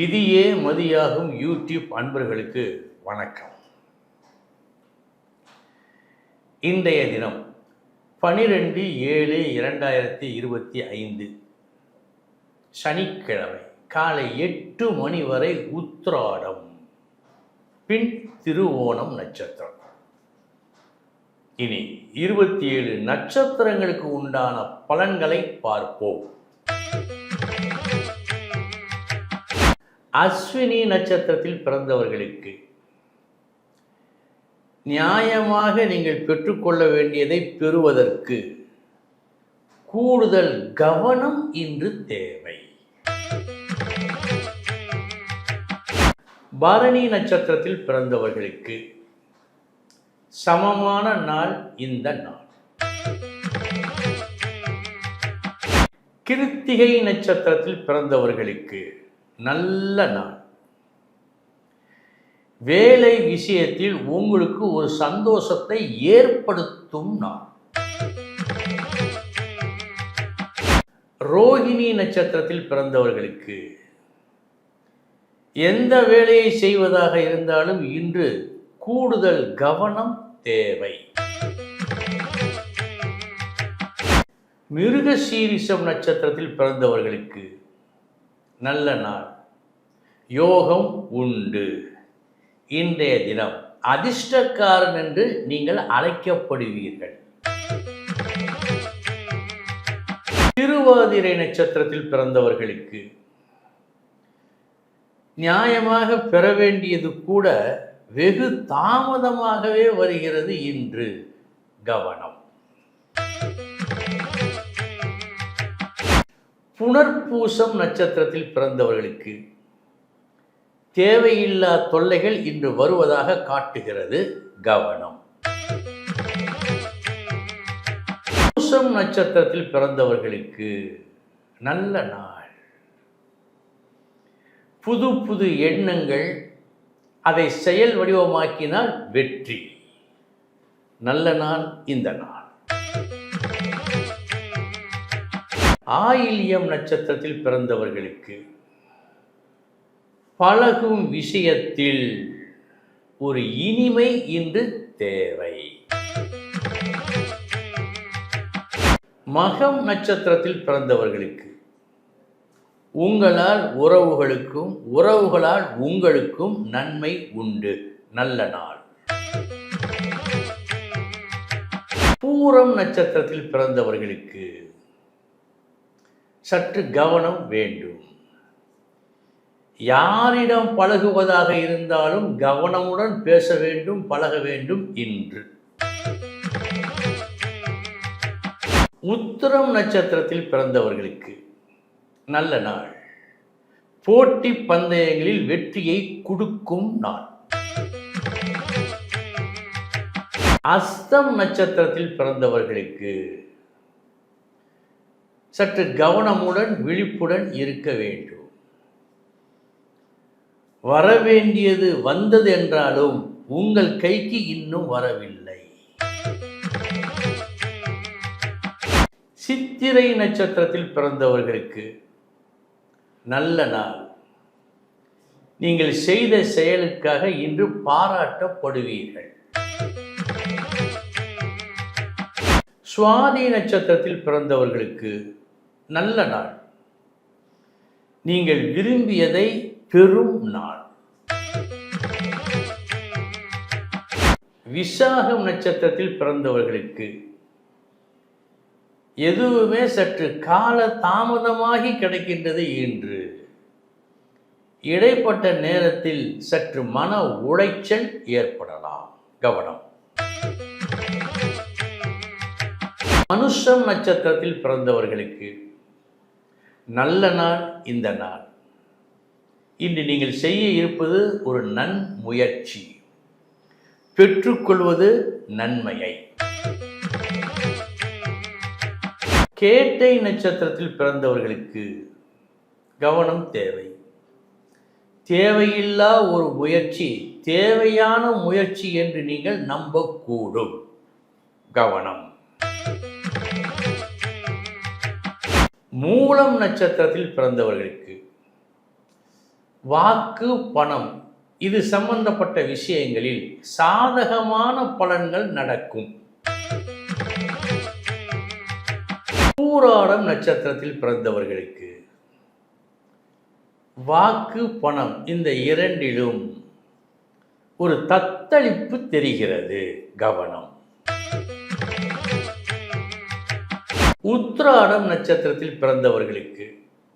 விதியே மதியாகும் யூடியூப் அன்பர்களுக்கு வணக்கம். இன்றைய தினம் பனிரெண்டு ஏழு இரண்டாயிரத்தி இருபத்தி ஐந்து சனிக்கிழமை காலை எட்டு மணி வரை உத்திராடம் பின் திருவோணம் நட்சத்திரம். இனி இருபத்தி ஏழு நட்சத்திரங்களுக்கு உண்டான பலன்களை பார்ப்போம். அஸ்வினி நட்சத்திரத்தில் பிறந்தவர்களுக்கு. நியாயமாக நீங்கள் பெற்றுக்கொள்ள வேண்டியதை பெறுவதற்கு கூடுதல் கவனம் இன்று தேவை. பரணி நட்சத்திரத்தில் பிறந்தவர்களுக்கு சமமான நாள் இந்த நாள். கிருத்திகை நட்சத்திரத்தில் பிறந்தவர்களுக்கு நல்ல நாள். வேலை விஷயத்தில் உங்களுக்கு ஒரு சந்தோஷத்தை ஏற்படுத்தும் நாள். ரோகிணி நட்சத்திரத்தில் பிறந்தவர்களுக்கு எந்த வேலையை செய்வதாக இருந்தாலும் இன்று கூடுதல் கவனம் தேவை. மிருகசீரிஷம் நட்சத்திரத்தில் பிறந்தவர்களுக்கு நல்ல நாள். யோகம் உண்டு. இன்றைய தினம் அதிர்ஷ்டக்காரன் என்று நீங்கள் அழைக்கப்படுவீர்கள். திருவாதிரை நட்சத்திரத்தில் பிறந்தவர்களுக்கு நியாயமாக பெற வேண்டியது கூட வெகு தாமதமாகவே வருகிறது இன்று கவனம். புனர்பூசம் நட்சத்திரத்தில் பிறந்தவர்களுக்கு தேவையில்லா தொல்லைகள் இன்று வருவதாக காட்டுகிறது கவனம். பூசம் நட்சத்திரத்தில் பிறந்தவர்களுக்கு நல்ல நாள். புது புது எண்ணங்கள் அதை செயல் வடிவமாக்கினால் வெற்றி. நல்ல நாள் இந்த நாள். ஆயில்யம் நட்சத்திரத்தில் பிறந்தவர்களுக்கு பழகும் விஷயத்தில் ஒரு இனிமை இன்று தேவை. மகம் நட்சத்திரத்தில் பிறந்தவர்களுக்கு உங்களால் உறவுகளுக்கும் உறவுகளால் உங்களுக்கும் நன்மை உண்டு. நல்ல நாள். பூரம் நட்சத்திரத்தில் பிறந்தவர்களுக்கு சற்று கவனம் வேண்டும். யாரிடம் பழகுவதாக இருந்தாலும் கவனமுடன் பேச வேண்டும் பழக வேண்டும் இன்று. உத்திரம் நட்சத்திரத்தில் பிறந்தவர்களுக்கு நல்ல நாள். போட்டி பந்தயங்களில் வெற்றியை கொடுக்கும் நாள். அஸ்தம் நட்சத்திரத்தில் பிறந்தவர்களுக்கு சற்று கவனமுடன் விழிப்புடன் இருக்க வேண்டும். வரவேண்டியது வந்தது என்றாலும் உங்கள் கைக்கு இன்னும் வரவில்லை. சித்திரை நட்சத்திரத்தில் பிறந்தவர்களுக்கு நல்ல நாள். நீங்கள் செய்த செயலுக்காக இன்று பாராட்டப்படுவீர்கள். சுவாதி நட்சத்திரத்தில் பிறந்தவர்களுக்கு நல்ல நாள். நீங்கள் விரும்பியதை பெரும் நாள். விசாகம் நட்சத்திரத்தில் பிறந்தவர்களுக்கு எதுவுமே சற்று கால தாமதமாகி கிடைக்கின்றது இன்று இடைப்பட்ட நேரத்தில் சற்று மன உளைச்சல் ஏற்படலாம். கவனம். மனுஷம் நட்சத்திரத்தில் பிறந்தவர்களுக்கு நல்ல நாள் இந்த நாள். இன்று நீங்கள் செய்ய இருப்பது ஒரு நன்முயற்சி. பெற்றுக்கொள்வது நன்மையை. கேட்டை நட்சத்திரத்தில் பிறந்தவர்களுக்கு கவனம் தேவை. தேவையில்லா ஒரு முயற்சி தேவையான முயற்சி என்று நீங்கள் நம்பக்கூடும். கவனம். மூலம் நட்சத்திரத்தில் பிறந்தவர்களுக்கு வாக்கு பணம். இது சம்பந்தப்பட்ட விஷயங்களில் சாதகமான பலன்கள் நடக்கும். பூராடம் நட்சத்திரத்தில் பிறந்தவர்களுக்கு வாக்கு பணம் இந்த இரண்டிலும் ஒரு தத்தளிப்பு தெரிகிறது. கவனம். உத்ராடம் நட்சத்திரத்தில் பிறந்தவர்களுக்கு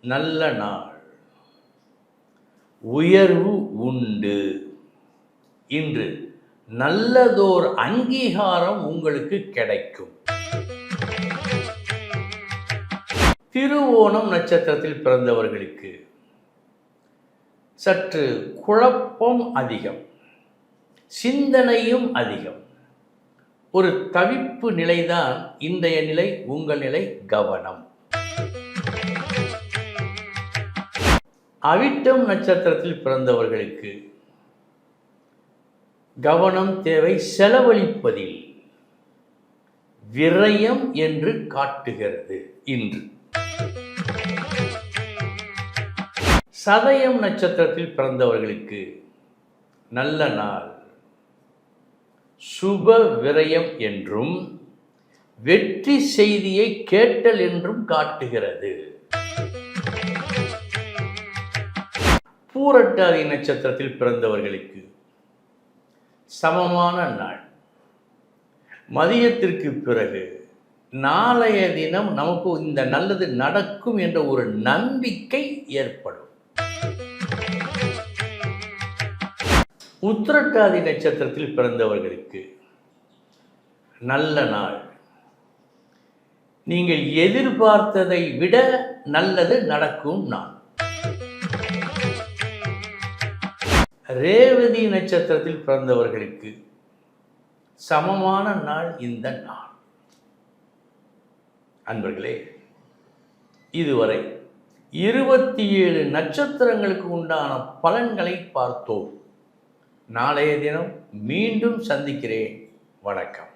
நல்ல நாள். உயர்வு உண்டு. இன்று நல்லதோர் அங்கீகாரம் உங்களுக்கு கிடைக்கும். திருவோணம் நட்சத்திரத்தில் பிறந்தவர்களுக்கு சற்று குழப்பம் அதிகம் சிந்தனையும் அதிகம். ஒரு தவிப்பு நிலைதான் இன்றைய நிலை உங்கள் நிலை கவனம். அவிட்டம் நட்சத்திரத்தில் பிறந்தவர்களுக்கு கவனம் தேவை செலவழிப்பதில். விரயம் என்று காட்டுகிறது இன்று. சதயம் நட்சத்திரத்தில் பிறந்தவர்களுக்கு நல்ல நாள். சுப விரயம் என்றும் வெற்றி செய்தியை கேட்டல் என்றும் காட்டுகிறது. பூரட்டாதி நட்சத்திரத்தில் பிறந்தவர்களுக்கு சமமான நாள். மதியத்திற்கு பிறகு நாளைய தினம் நமக்கு இந்த நல்லது நடக்கும் என்ற ஒரு நம்பிக்கை ஏற்படும். உத்திரட்டாதி நட்சத்திரத்தில் பிறந்தவர்களுக்கு நல்ல நாள். நீங்கள் எதிர்பார்த்ததை விட நல்லது நடக்கும் நாள். ரேவதி நட்சத்திரத்தில் பிறந்தவர்களுக்கு சமமான நாள் இந்த நாள். அன்பர்களே இதுவரை இருபத்தி ஏழு நட்சத்திரங்களுக்கு உண்டான பலன்களை பார்த்தோம். நாளைய தினம் மீண்டும் சந்திக்கிறேன். வணக்கம்.